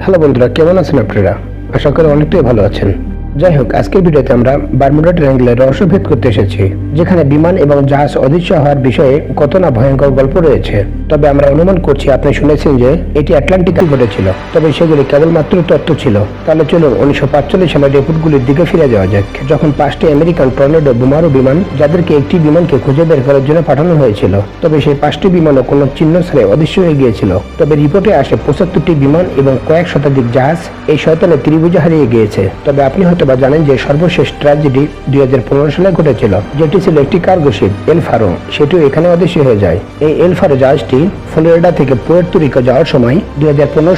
Hello বন্ধুরা কেমন আছেন আপনারা? আশা করি অনেকটাই ভালো আছেন। যাই হোক আজকের ভিডিওতে আমরা বারমুডা ট্রায়াঙ্গেলের রহস্যভেদ করতে এসেছি, যেখানে বিমান এবং জাহাজ অদৃশ্য হওয়ার বিষয়ে কত না ভয়ঙ্কর গল্প রয়েছে। তবে আমরা অনুমান করছি, আপনি শুনেছেন যে এটি আটলান্টিকে ঘটেছিল, তবে সেগুলি কেবলমাত্র তত্ত্ব ছিল। তাহলে চলুন উনিশশো পাঁচচল্লিশ সালের রিপোর্টগুলির দিকে ফিরে যাওয়া যাক। যখন পাঁচটি আমেরিকান টর্নেডো বোমারু বিমান যাদেরকে একটি বিমানকে খুঁজে বের করার জন্য পাঠানো হয়েছিল, তবে সেই পাঁচটি বিমানও কোনো চিহ্ন ছাড়াই অদৃশ্য হয়ে গিয়েছিল। তবে রিপোর্টে আসে পঁচাত্তরটি বিমান এবং কয়েক শতাধিক জাহাজ এই শয়তানের ত্রিভুজে হারিয়ে গিয়েছে। তবে আপনি হয়তো বা জানেন যে সর্বশেষ ট্র্যাজেডি দুই হাজার পনেরো সালে ঘটেছিল, যেটি ছিল একটি কার্গো শিপ, এলফারো। সেটিও এখানে অদৃশ্য হয়ে যায়। এই এলফারো জাহাজটি ফ্লোরিডা থেকে পুয়ের্তুরিকো যাওয়ার সময় দুই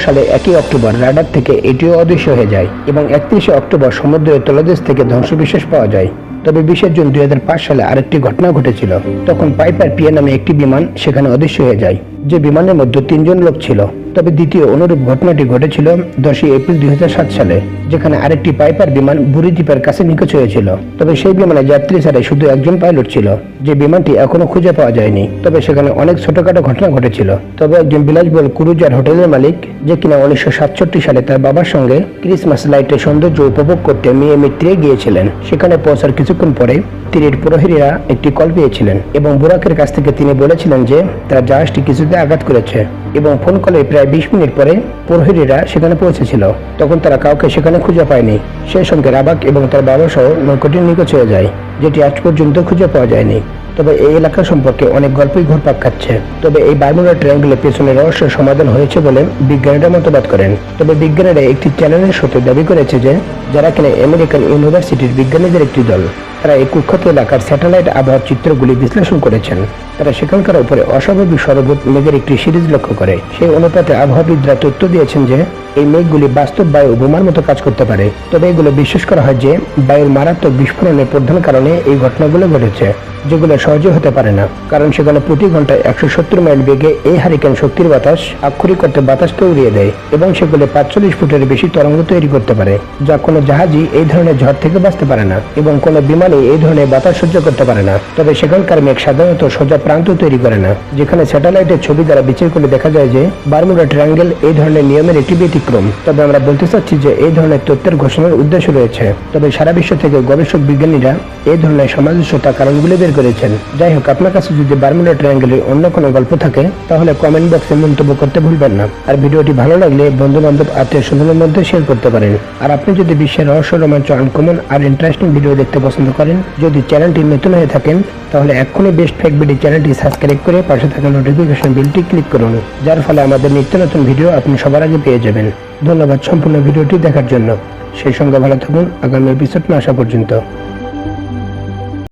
সালে একই অক্টোবর রাডার থেকে এটিও অদৃশ্য হয়ে যায় এবং একত্রিশে অক্টোবর সমুদ্রের তলদেশ থেকে ধ্বংসবিশেষ পাওয়া যায়। তবে বিশে জুন দুই হাজার পাঁচ সালে আরেকটি ঘটনা ঘটেছিল। তখন পাইপার পিএ নামে একটি বিমান সেখানে অদৃশ্য হয়ে যায়, যে বিমানের মধ্যে তিনজন লোক ছিল। তবে দ্বিতীয় অনুরূপ ঘটনাটি ঘটেছিল দশই এপ্রিল দুই হাজার সাত সালে, যেখানে আরেকটি পাইপার বিমান বুড়ি দ্বীপের কাছে নিখোঁজ হয়েছিল। তবে সেই বিমানে যাত্রী ছাড়াই শুধু একজন পাইলট ছিল, যে বিমানটি এখনও খুঁজে পাওয়া যায়নি। তবে সেখানে অনেক ছোটখাটো ঘটনা ঘটেছিল। তবে একজন বিলাসবহুল ক্রুজার হোটেলের মালিক, যে কিনা উনিশশো সাতষট্টি সালে তার বাবার সঙ্গে ক্রিসমাস লাইটের সৌন্দর্য উপভোগ করতে মেয়ে মিত্রে গিয়েছিলেন, সেখানে পৌঁছার কিছুক্ষণ পরে তীরের প্রহরীরা একটি কল পেয়েছিলেন এবং বুরাকের কাছ থেকে তিনি বলেছিলেন যে, তার জাহাজটি কিছুতে আঘাত করেছে এবং ফোন কলে প্রায় বিশ মিনিট পরে প্রহরীরা সেখানে পৌঁছেছিল। তখন তারা কাউকে সেখানে খুঁজে পায়নি। সেই সঙ্গে রাবাক এবং তার বাবা সহ নৌকটি নিখোঁজ হয়ে যায়, যেটি আজ পর্যন্ত খুঁজে পাওয়া যায়নি। তবে এই এলাকা সম্পর্কে অনেক গল্পই ঘুরপাক খাচ্ছে। তবে এই বারমুডা ট্রায়াঙ্গেলের পেছনে রহস্য সমাধান হয়েছে বলে বিজ্ঞানীরা মতবাদ করেন। তবে বিজ্ঞানীরা একটি চ্যানেলের সূত্রে দাবি করেছে যে, যারা কিনা আমেরিকান ইউনিভার্সিটির বিজ্ঞানীদের একটি দল তারা এই কুখ্যাত এলাকার স্যাটেলাইট আবহাওয়ার চিত্রগুলি বিশ্লেষণ করেছেন। তারা সেখানকার উপরে অস্বাভাবিক সরবত মেঘের একটি সিরিজ লক্ষ্য করে। সেই অনুপাতে আবহাওয়াবিদরা তথ্য দিয়েছেন যে, এই মেঘগুলি বাস্তব বায়ু বোমার মতো কাজ করতে পারে। তবে এগুলো বিশ্বাস করা হয় যে, বায়ুর মারাত্মক বিস্ফোরণের প্রধান কারণে এই ঘটনাগুলো ঘটেছে, যেগুলো সহজে হতে পারে না। কারণ সেখানে প্রতি ঘন্টায় একশো সত্তর মাইল বেগে এই হারিকেন শক্তির বাতাস আক্ষরিক করতে বাতাসকে উড়িয়ে দেয় এবং সেগুলো পাঁচচল্লিশ ফুটের বেশি তরঙ্গ তৈরি করতে পারে, যা কোনো জাহাজই এই ধরনের ঝড় থেকে বাঁচতে পারে না এবং কোনো বিমানই এই ধরনের বাতাস সহ্য করতে পারে না। তবে সেখানকার মেঘ সাধারণত সোজা প্রান্ত তৈরি করে না, যেখানে স্যাটেলাইটের ছবি দ্বারা বিচার করলে দেখা যায় যে বারমুডা ট্রায়াঙ্গেল এই ধরনের নিয়মের একটি ব্যতিক্রম। তবে আমরা বলতে চাচ্ছি যে এই ধরনের তথ্যের ঘোষণার উদ্দেশ্য রয়েছে। তবে সারা বিশ্ব থেকে গবেষক বিজ্ঞানীরা এই ধরনের সামঞ্জস্যতা কারণগুলি বের করেছেন। যাই হোক, আপনার কাছে যদি বারমুডা ট্রায়াঙ্গেলের অন্য কোনো গল্প থাকে, তাহলে কমেন্ট বক্সে মন্তব্য করতে ভুলবেন না। আর ভিডিওটি ভালো লাগলে বন্ধু বান্ধব আত্মীয় স্বজনের মধ্যে শেয়ার করতে পারেন। আর আপনি যদি বিশ্বের রহস্য, রোমাঞ্চ, আনকমন আর ইন্টারেস্টিং ভিডিও দেখতে পছন্দ করেন, যদি চ্যানেলটি নতুন হয়ে থাকেন, তাহলে এক্ষুনি বেস্ট ফেক বিডি চ্যানেলটি সাবস্ক্রাইব করে পাশে থাকা নোটিফিকেশন বিলটি ক্লিক করুন, যার ফলে আমাদের নিত্য নতুন ভিডিও আপনি সবার আগে পেয়ে যাবেন। ধন্যবাদ সম্পূর্ণ ভিডিওটি দেখার জন্য। সেই সঙ্গে ভালো থাকুন। আগামী এপিসোড না আসা পর্যন্ত।